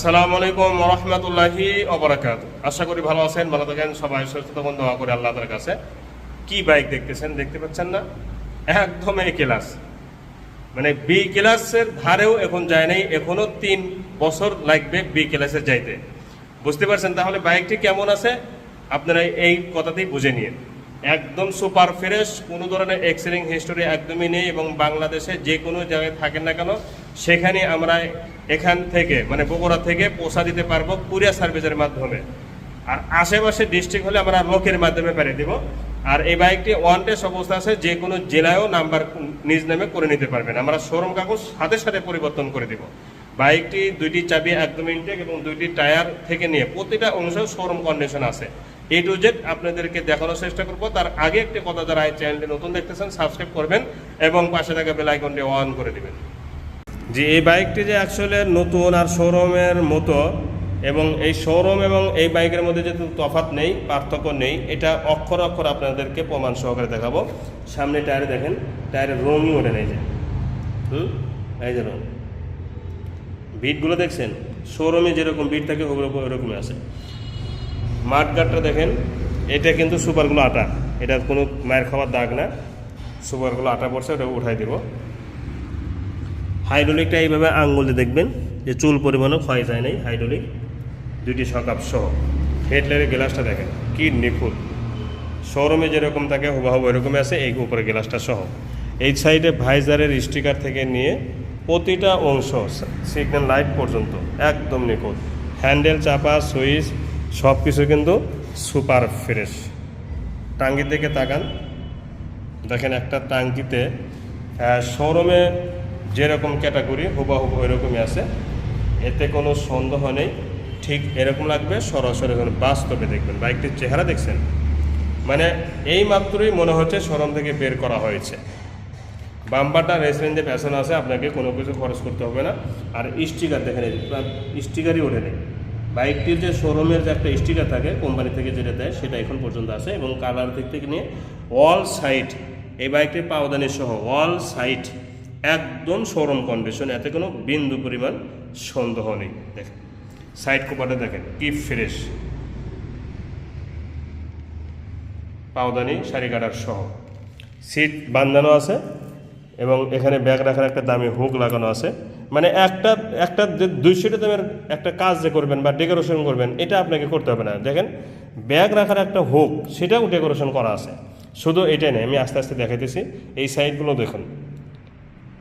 আসসালামু আলাইকুম রহমতুল্লাহি অবরাকাত আশা করি ভালো আছেন, ভালো থাকেন, সবাই সুস্থ থাকুন, দোয়া করে আল্লাহ তার কাছে। কি বাইক দেখতেছেন, দেখতে পাচ্ছেন না? একদম এ ক্লাস মানে বি ক্লাসের ধারেও এখন যায় নাই, এখনও তিন বছর লাগবে বি ক্লাসের যাইতে। বুঝতে পারছেন তাহলে বাইকটি কেমন আছে? আপনারা এই কথাতেই বুঝে নিন। একদম সুপার ফ্রেশ, কোনো ধরনের এক্সিডেন্ট হিস্টোরি একদমই নেই এবং বাংলাদেশে যে কোনো জায়গায় থাকেন না কেন, সেখানে আমরা এখান থেকে মানে বগুড়া থেকে পৌঁছা দিতে পারব কুরিয়ার সার্ভিসের মাধ্যমে। আর আশেপাশে ডিস্ট্রিক্ট হলে আমরা লোকের মাধ্যমে পেরে দিব। আর এই বাইকটি ওয়ান টেস্ট অবস্থা আছে, যে কোনো জেলায়ও নাম্বার নিজ নামে করে নিতে পারবেন। আমরা শোরুম কাগজ সাথে সাথে পরিবর্তন করে দিব। বাইকটি দুইটি চাবি একদম ইনটেক এবং দুইটি টায়ার থেকে নিয়ে, প্রতিটা অংশ শোরুম কন্ডিশন আছে। এ টু জেড আপনাদেরকে দেখানোর চেষ্টা করব। তার আগে একটি কথা যারা এই চ্যানেলটি নতুন দেখতেছেন সাবস্ক্রাইব করবেন এবং পাশে থাকা বেল আইকনটি অন করে দিবেন। যে এই বাইকটি যে অ্যাকচুয়ালি নতুন আর শোরুমের মতো এবং এই শোরুম এবং এই বাইকের মধ্যে যেহেতু তফাৎ নেই, পার্থক্য নেই, এটা অক্ষর অক্ষর আপনাদেরকে প্রমাণ সহকারে দেখাবো। সামনে টায়ারে দেখেন টায়ারের রঙই ওঠে নেই যে। হুম? এই যে রং বিটগুলো দেখছেন? শোরুমে যেরকম বিট থাকে, ওগুলো ওরকমই আছে। মাঠগাটটা দেখেন, এটা কিন্তু সুপারগুলো আটা। এটা কোনো মায়ের খাবার দাগ না। সুপারগুলো আটা পড়ছে, ওটা উঠাই দিব। হাইড্রোলিকটা এইভাবে আঙ্গুল দেখবেন, যে চুল পরিমাণও ক্ষয় যায় নাই, হাইড্রোলিক। দুইটি সকাপ সহ। হেডলাইটের গ্লাসটা দেখেন, কি নিখুঁত। শোরুমে যেরকম থাকে হুবাহুব এরকমই আছে, এই উপরে গ্লাসটা সহ। এই সাইডে ভাইজারের স্টিকার থেকে নিয়ে প্রতিটা অংশ সিগন্যাল লাইট পর্যন্ত, একদম নিখুঁত। হ্যান্ডেল, চাপা, সুইচ সব কিছু কিন্তু সুপার ফ্রেশ। টাঙ্গির দিকে তাকান। দেখেন একটা টাঙ্কিতে শোরুমে যেরকম ক্যাটাগরি হুবাহুব ওইরকমই আছে। এতে কোনো সন্দেহ নেই। ঠিক এরকম লাগবে, সরাসরি যখন বাস্তবে দেখবেন। বাইকটির চেহারা দেখছেন। মানে এই মাত্রই মনে হচ্ছে শোরুম থেকে বের করা হয়েছে। বাম্পারটা রেসিডেন্টের প্যাশন আছে, আপনাকে কোনো কিছু খরচ করতে হবে না। আর স্টিকার দেখেন স্টিকারই ওঠে নেই বাইকটির যে শোরুমের যে একটা স্টিকার থাকে, কোম্পানি থেকে যেটা দেয়, সেটা এখন পর্যন্ত আছে এবং কালার দিক থেকে নিয়ে অল সাইড এই বাইকটির পাওদানি সহ অল সাইড একদম শোরুম কন্ডিশন এতে কোনো বিন্দু পরিমাণ সন্দেহ নেই। দেখেন সাইড কোপাটা দেখেন, কি ফ্রেশ পাওদানি, শাড়ি কাটার সহ। সিট বান্ধানো আছে এবং এখানে ব্যাগ রাখার একটা দামি হুক লাগানো আছে। মানে একটা একটা যে দুইশোটা দামের একটা কাজ যে করবেন বা ডেকোরেশন করবেন, এটা আপনাকে করতে হবে না। দেখেন ব্যাগ রাখার একটা হোক সেটাও ডেকোরেশন করা আছে। শুধু এটাই নেই আমি আস্তে আস্তে দেখাইতেছি। এই সাইডগুলো দেখুন,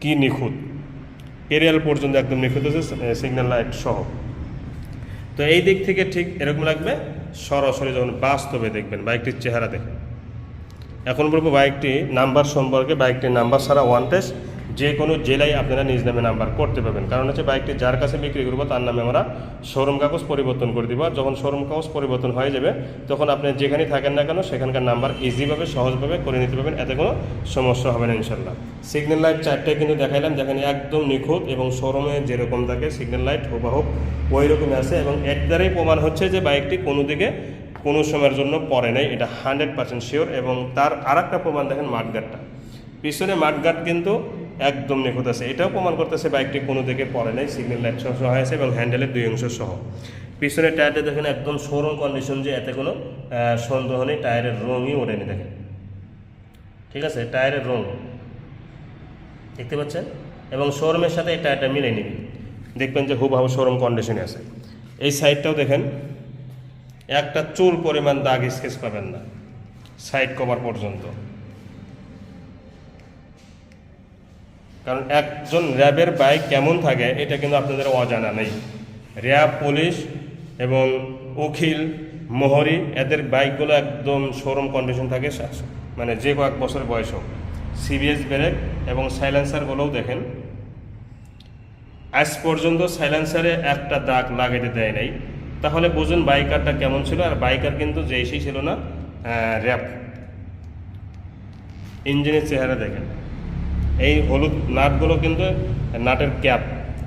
কি নিখুঁত। এরিয়াল পর্যন্ত একদম নিখুঁত আছে সিগন্যাল লাইট সহ। তো এই দিক থেকে ঠিক এরকম লাগবে, সরাসরি যখন বাস্তবে দেখবেন, বাইকটির চেহারা দেখেন এখন বলব বাইকটি নাম্বার সম্পর্কে, বাইকটির নাম্বার ছাড়া ওয়ান টেস্ট যে কোনো জেলায় আপনারা নিজ নামে নাম্বার করতে পারবেন। কারণ হচ্ছে বাইকটি যার কাছে বিক্রি করব, তার নামে আমরা শোরুম কাগজ পরিবর্তন করে দিব। যখন শোরুম কাগজ পরিবর্তন হয়ে যাবে, তখন আপনি যেখানে থাকেন না কেন, সেখানকার নাম্বার ইজিভাবে সহজভাবে করে নিতে পারবেন। এতে কোনো সমস্যা হবে না ইনশাল্লাহ সিগন্যাল লাইট চারটে কিন্তু দেখাইলাম যেখানে একদম নিখুঁত এবং শোরুমে যেরকম থাকে সিগন্যাল লাইট হুবাহুব ওই রকমই আছে এবং এর দ্বারাই প্রমাণ হচ্ছে যে বাইকটি কোনো দিকে কোনো সময়ের জন্য পড়ে নাই। এটা হান্ড্রেড পার্সেন্ট শিওর এবং তার আর প্রমাণ দেখেন মাঠগাটটা পিছনে মাঠগাট কিন্তু একদম নিখুঁত আছে। এটাও প্রমাণ করতেছে বাইকটি কোনো দিকে পড়ে নাই সিগন্যাল লাইট সহ আছে এবং হ্যান্ডেলের দুই অংশ সহ। পিছনের টায়ারটা দেখেন একদম শোরুম কন্ডিশন যে এতে কোনো সন্দেহ নেই টায়ারের রঙই ওঠেনি দেখেন। ঠিক আছে? টায়ারের রং। দেখতে পাচ্ছেন? এবং শোরুমের সাথে এই টায়ারটা মিলে নিবি। দেখবেন যে হুবহু শোরুম কন্ডিশনে আছে। এই সাইডটাও দেখেন, একটা চুল পরিমাণ দাগ স্কেচ পাবেন না সাইড কভার পর্যন্ত। কারণ একজন র্যাবের বাইক কেমন থাকে, এটা কিন্তু আপনাদের অজানা নেই। র্যাব, পুলিশ এবং উকিল, মোহরি, এদের বাইকগুলো একদম শোরুম কন্ডিশন থাকে মানে যে কয়েক বছর বয়স হোক। সিবিএস ব্রেক এবং সাইলেন্সারগুলোও দেখেন। আজ পর্যন্ত সাইলেন্সারে একটা দাগ লাগাইতে দেয় নাই। তাহলে বুঝুন বাইকারটা কেমন ছিল, আর বাইকার কিন্তু যে সেই ছিল না র্যাপ ইঞ্জিনের চেহারা দেখেন। এই হলুদ নাটগুলো কিন্তু নাটের ক্যাপ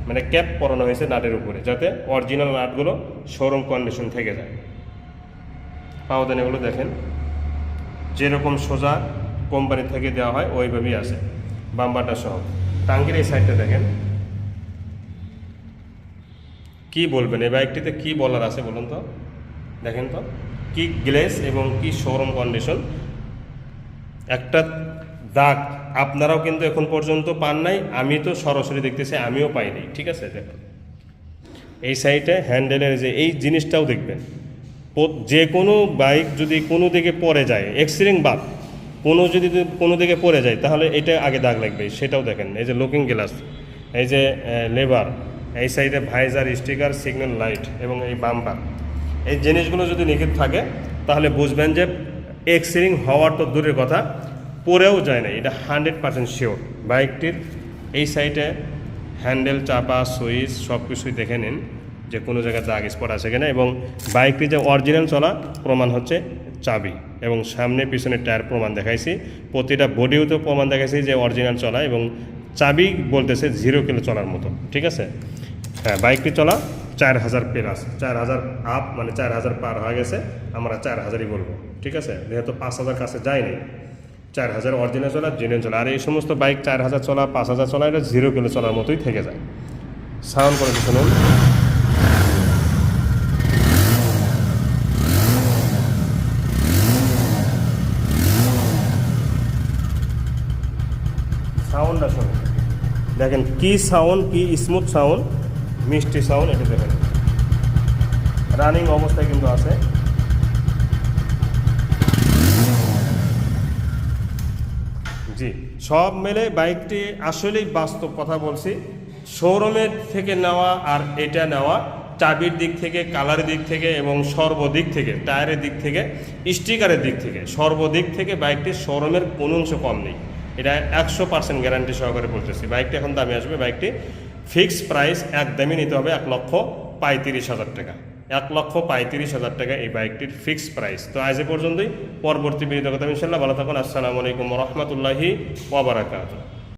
মানে ক্যাপ পরানো হয়েছে নাটের উপরে, যাতে অরিজিনাল নাটগুলো শোরুম কন্ডিশন থেকে যায়। পাওদান এগুলো দেখেন, যেরকম সোজা কোম্পানি থেকে দেওয়া হয়, ওইভাবেই আছে বাম্বারটা সহ। টাঙ্গির এই সাইডটা দেখেন। কি বলবেন, এই বাইকটিতে কি বলার আছে বলুন তো? দেখেন তো, কি গ্লেস এবং কি শোরুম কন্ডিশন একটা দাগ আপনারাও কিন্তু এখন পর্যন্ত পান নাই, আমি তো সরাসরি দেখতেছি, আমিও পাইনি ঠিক আছে? দেখুন। এই সাইডে হ্যান্ডেলের যে এই জিনিসটাও দেখবেন। যে কোনো বাইক যদি কোনো দিকে পড়ে যায় এক্সিডেন্ট বাদ, কোনো যদি কোনো দিকে পড়ে যায়, তাহলে এটা আগে দাগ লাগবে, সেটাও দেখেন। এই যে লুকিং গ্লাস এই যে লেবার এই সাইডে ভাইজার স্টিকার সিগন্যাল লাইট এবং এই বাম্পার এই জিনিসগুলো যদি নিখেত থাকে, তাহলে বুঝবেন যে এক্সিডেন্ট হওয়ার তো দূরের কথা পড়েও যায় না এটা হান্ড্রেড পার্সেন্ট শিওর বাইকটির এই সাইডে হ্যান্ডেল চাপা, সুইচ সব কিছুই দেখে নিন যে কোনো জায়গায় দাগ স্পট আছে কিনা। এবং বাইকটি যে অরিজিনাল চলা, প্রমাণ হচ্ছে চাবি। এবং সামনে, পিছনে টায়ার প্রমাণ দেখাইছি। প্রতিটা বডিও তো প্রমাণ দেখাইছি যে অরিজিনাল চলা এবং চাবি বলতেছে জিরো কিলো চলার মতো, ঠিক আছে? হ্যাঁ বাইকটি চলা চার হাজার প্লাস চার হাজার আপ মানে চার হাজার পার হয়ে গেছে, আমরা চার হাজারই বলব, ঠিক আছে? যেহেতু পাঁচ হাজার কাছে যায়নি। চার হাজার অরিজিনাল চলা জেনে চলা। আর এই সমস্ত বাইক চার হাজার চলা, পাঁচ হাজার চলা, এটা জিরো কিলো চলার মতোই থেকে যায়। সাউন্ড করে শুনুন। সাউন্ডটা শুনুন। দেখেন কি সাউন্ড কি স্মুথ সাউন্ড মিষ্টি সাউন্ড এটা দেখেন। রানিং অবস্থায় কিন্তু আছে। জি। সব মিলে বাইকটি আসলেই বাস্তব কথা বলছি। শোরুমের থেকে নেওয়া আর এটা নেওয়া, চাবির দিক থেকে কালারের দিক থেকে এবং সর্বদিক থেকে, টায়ারের দিক থেকে, স্টিকারের দিক থেকে, সর্বদিক থেকে বাইকটি শোরুমের কোনো অংশ কম নেই। এটা একশো পার্সেন্ট গ্যারান্টি সহকারে বলতেছি। বাইকটি এখন দামে আসবে। বাইকটি ফিক্সড প্রাইস একদমই নিতে হবে এক লক্ষ পঁয়ত্রিশ হাজার টাকা। এক লক্ষ পঁয়ত্রিশ হাজার টাকা এই বাইকটির ফিক্স প্রাইস তো আজ এ পর্যন্তই। পরবর্তী কথা ইনশাল্লাহ ভালো থাকুন। আসসালামু আলাইকুম রহমতুল্লাহি ওবরাকাত